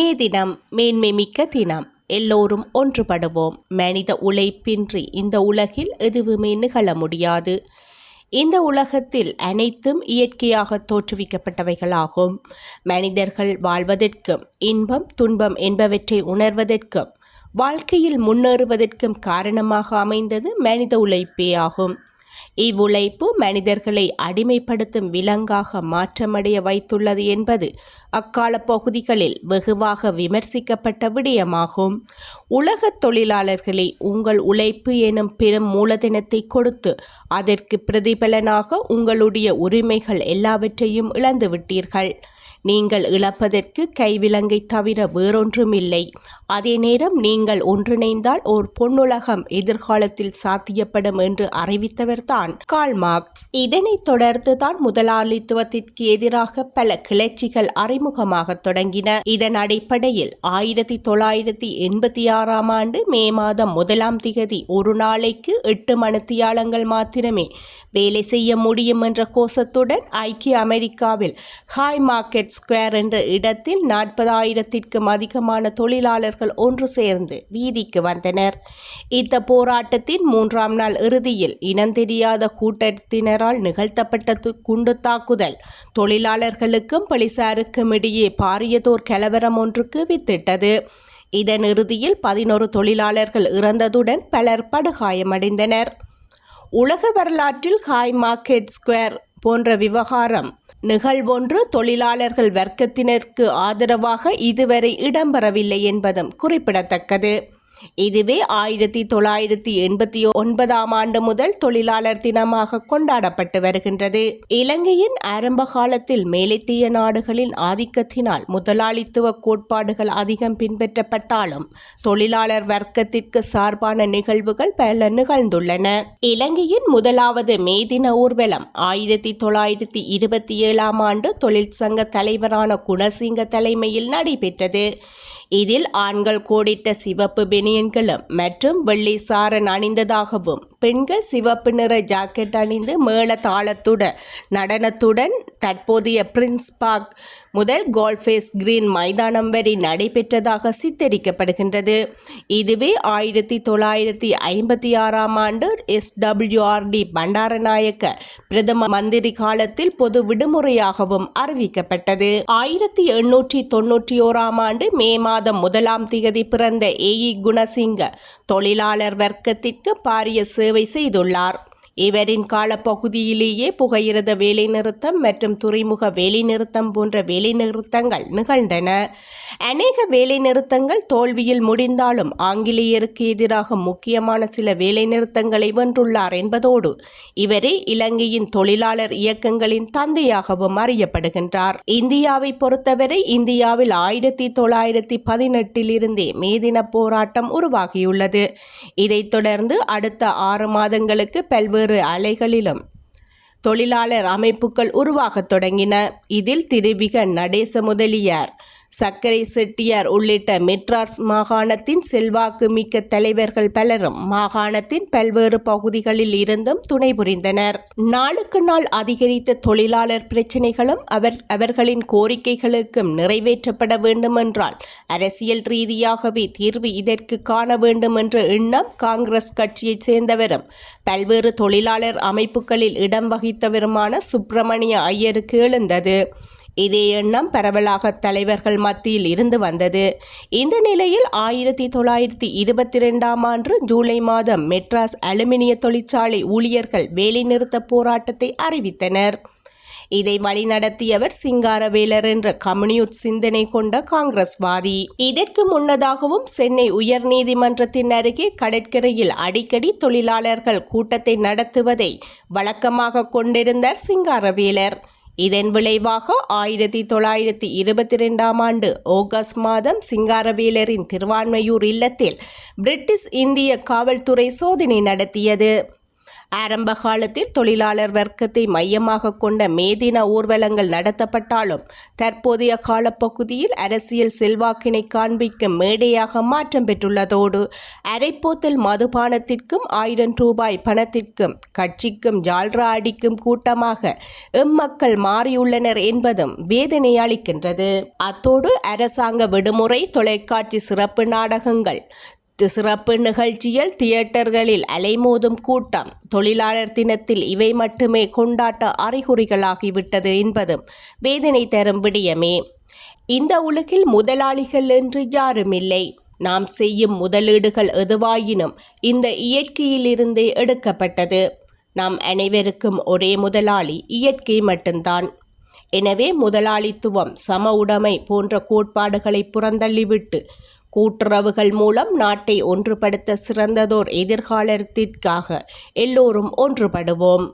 மே தினம் மேன்மை மிக்க தினம். எல்லோரும் ஒன்றுபடுவோம். மனித உழைப்பின்றி இந்த உலகில் எதுவுமே நிகழ முடியாது. இந்த உலகத்தில் அனைத்தும் இயற்கையாக தோற்றுவிக்கப்பட்டவைகளாகும். மனிதர்கள் வாழ்வதற்கும் இன்பம் துன்பம் என்பவற்றை உணர்வதற்கும் வாழ்க்கையில் முன்னேறுவதற்கும் காரணமாக அமைந்தது மனித உழைப்பே ஆகும். இவ்வுழைப்பு மனிதர்களை அடிமைப்படுத்தும் விலங்காக மாற்றமடைய வைத்துள்ளது என்பது அக்கால பகுதிகளில் வெகுவாக விமர்சிக்கப்பட்ட விடயமாகும். உலகத் தொழிலாளர்களை உங்கள் உழைப்பு எனும் பெரும் மூலதனத்தை கொடுத்து அதற்கு பிரதிபலனாக உங்களுடைய உரிமைகள் எல்லாவற்றையும் இழந்துவிட்டீர்கள். நீங்கள் இழப்பதற்கு கைவிலங்கை தவிர வேறொன்றுமில்லை. அதே நேரம் நீங்கள் ஒன்றிணைந்தால் ஓர் பொன்னுலகம் எதிர்காலத்தில் சாத்தியப்படும் என்று அறிவித்தவர்தான் கால் மார்க்ஸ். இதனைத் தொடர்ந்துதான் முதலாளித்துவத்திற்கு எதிராக பல கிளர்ச்சிகள் அறிமுகமாக தொடங்கின. இதன் அடிப்படையில் ஆயிரத்தி தொள்ளாயிரத்தி எண்பத்தி ஆறாம் ஆண்டு மே மாதம் முதலாம் திகதி ஒரு நாளைக்கு எட்டு மணித்தியாலங்கள் மாத்திரமே வேலை செய்ய முடியும் என்ற கோஷத்துடன் ஐக்கிய அமெரிக்காவில் ஹாய் மார்க்கெட் ஸ்கொயர் என்ற இடத்தில் நாற்பதாயிரத்திற்கும் அதிகமான தொழிலாளர்கள் ஒன்று சேர்ந்து வீதிக்கு வந்தனர். இந்த போராட்டத்தின் மூன்றாம் நாள் இறுதியில் இனந்தெரியாத கூட்டத்தினரால் நிகழ்த்தப்பட்ட து- குண்டு தாக்குதல் தொழிலாளர்களுக்கும் போலீசாருக்கும் இடையே பாரியதோர் கலவரம் ஒன்றுக்கு வித்திட்டது. இதன் இறுதியில் பதினோரு தொழிலாளர்கள் இறந்ததுடன் பலர் படுகாயமடைந்தனர். உலக வரலாற்றில் ஹாய் மார்க்கெட் ஸ்கொயர் போன்ற விவகாரம். நிகழ்வொன்று தொழிலாளர்கள் வர்க்கத்தினருக்கு ஆதரவாக இதுவரை இடம்பெறவில்லை என்பதும் குறிப்பிடத்தக்கது. இதுவே ஆயிரத்தி தொள்ளாயிரத்தி எண்பத்தி ஒன்பதாம் ஆண்டு முதல் தொழிலாளர் தினமாக கொண்டாடப்பட்டு வருகின்றது. இலங்கையின் ஆரம்ப காலத்தில் மேலைத்திய நாடுகளின் ஆதிக்கத்தினால் முதலாளித்துவ கோட்பாடுகள் அதிகம் பின்பற்றப்பட்டாலும் தொழிலாளர் வர்க்கத்திற்கு சார்பான நிகழ்வுகள் பல நிகழ்ந்துள்ளன. இலங்கையின் முதலாவது மே தின ஊர்வலம் ஆயிரத்தி தொள்ளாயிரத்தி இருபத்தி ஏழாம் ஆண்டு தொழிற்சங்க தலைவரான குணசிங்க தலைமையில் நடைபெற்றது. இதில் ஆண்கள் கோடிட்ட சிவப்பு பெனியன்களும் மற்றும் வெள்ளி சாரன் அணிந்ததாகவும் பெண்கள் சிவப்பு நிற ஜாக்கெட் அணிந்து மேள தாளத்துடன் நடனத்துடன் தற்போதைய பிரின்ஸ் பார்க் முதல் கோல்ஃபேஸ் கிரீன் மைதானம் வரை நடைபெற்றதாக சித்தரிக்கப்படுகின்றது. இதுவே ஆயிரத்தி தொள்ளாயிரத்தி ஐம்பத்தி ஆறாம் ஆண்டு எஸ்டபிள்யூஆர்டி பண்டாரநாயக்க பிரதம மந்திரி காலத்தில் பொது விடுமுறையாகவும் அறிவிக்கப்பட்டது. ஆயிரத்தி எண்ணூற்றி தொன்னூற்றி ஓராம் ஆண்டு மே மாதம் முதலாம் திகதி பிறந்த ஏஇ குணசிங்க தொழிலாளர் வர்க்கத்திற்கு பாரிய சேவை செய்துள்ளார். இவரின் காலப்பகுதியிலேயே புகையிரத வேலைநிறுத்தம் மற்றும் துறைமுக வேலைநிறுத்தம் போன்ற வேலைநிறுத்தங்கள் நிகழ்ந்தன. அநேக வேலைநிறுத்தங்கள் தோல்வியில் முடிந்தாலும் ஆங்கிலேயருக்கு எதிராக முக்கியமான சில வேலைநிறுத்தங்களை வென்றுள்ளார் என்பதோடு இவரே இலங்கையின் தொழிலாளர் இயக்கங்களின் தந்தையாகவும் அறியப்படுகின்றார். இந்தியாவை பொறுத்தவரை இந்தியாவில் ஆயிரத்தி தொள்ளாயிரத்தி பதினெட்டிலிருந்தே மேதின போராட்டம் உருவாகியுள்ளது. இதைத் தொடர்ந்து அடுத்த ஆறு மாதங்களுக்கு பல்வேறு அலைகளிலும் தொழிலாளர் அமைப்புகள் உருவாகத் தொடங்கின. இதில் திருவிக நடேச முதலியார் சர்க்கரை செட்டியார் உள்ளிட்ட மெட்ராஸ் மாகாணத்தின் செல்வாக்கு மிக்க தலைவர்கள் பலரும் மாகாணத்தின் பல்வேறு பகுதிகளில் இருந்தும் துணை புரிந்தனர். நாளுக்கு நாள் அதிகரித்த தொழிலாளர் பிரச்சினைகளும் அவர் அவர்களின் கோரிக்கைகளுக்கும் நிறைவேற்றப்பட வேண்டுமென்றால் அரசியல் ரீதியாகவே தீர்வு இதற்கு காண வேண்டும் என்ற எண்ணம் காங்கிரஸ் கட்சியைச் சேர்ந்தவரும் பல்வேறு தொழிலாளர் அமைப்புகளில் இடம் வகித்தவருமான சுப்பிரமணிய ஐயருக்கு எழுந்தது. இதே எண்ணம் பரவலாக தலைவர்கள் மத்தியில் இருந்து வந்தது. இந்த நிலையில் ஆயிரத்தி தொள்ளாயிரத்தி இருபத்தி ரெண்டாம் ஆண்டு ஜூலை மாதம் மெட்ராஸ் அலுமினிய தொழிற்சாலை ஊழியர்கள் வேலைநிறுத்த போராட்டத்தை அறிவித்தனர். இதை வழிநடத்தியவர் சிங்காரவேலர் என்ற கம்யூனிஸ்ட் சிந்தனை கொண்ட காங்கிரஸ்வாதி. இதற்கு முன்னதாகவும் சென்னை உயர்நீதிமன்றத்தின் அருகே கடற்கரையில் அடிக்கடி தொழிலாளர்கள் கூட்டத்தை நடத்துவதை வழக்கமாக கொண்டிருந்தார் சிங்காரவேலர். இதன் விளைவாக ஆயிரத்தி தொள்ளாயிரத்தி இருபத்தி ரெண்டாம் ஆண்டு ஆகஸ்ட் மாதம் சிங்காரவேலரின் திருவான்மையூர் இல்லத்தில் பிரிட்டிஷ் இந்திய காவல்துறை சோதனை நடத்தியது. ஆரம்ப காலத்தில் தொழிலாளர் வர்க்கத்தை மையமாக கொண்ட மேதின ஊர்வலங்கள் நடத்தப்பட்டாலும் தற்போதைய காலப்பகுதியில் அரசியல் செல்வாக்கினை காண்பிக்கும் மேடையாக மாற்றம் பெற்றுள்ளதோடு அரைப்போத்தல் மதுபானத்திற்கும் ஆயிரம் ரூபாய் பணத்திற்கும் கட்சிக்கும் ஜால்ரா அடிக்கும் கூட்டமாக எம்மக்கள் மாறியுள்ளனர் என்பதும் வேதனை அளிக்கின்றது. அத்தோடு அரசாங்க விடுமுறை தொலைக்காட்சி சிறப்பு நாடகங்கள் சிறப்பு நிகழ்ச்சியில் தியேட்டர்களில் அலைமோதும் கூட்டம். தொழிலாளர் தினத்தில் இவை மட்டுமே கொண்டாட்ட அறிகுறிகளாகிவிட்டது என்பதும் வேதனை தரும் விடயமே இந்த உலகில் முதலாளிகள் என்று யாருமில்லை. நாம் செய்யும் முதலீடுகள் எதுவாயினும் இந்த இயற்கையிலிருந்தே எடுக்கப்பட்டது. நாம் அனைவருக்கும் ஒரே முதலாளி இயற்கை மட்டும்தான். எனவே முதலாளித்துவம் சம உடைமை போன்ற கோட்பாடுகளை புறந்தள்ளிவிட்டு கூட்டுறவுகள் மூலம் நாட்டை ஒன்றுபடுத்த சிறந்ததோர் எதிர்காலத்திற்காக எல்லோரும் ஒன்றுபடுவோம்.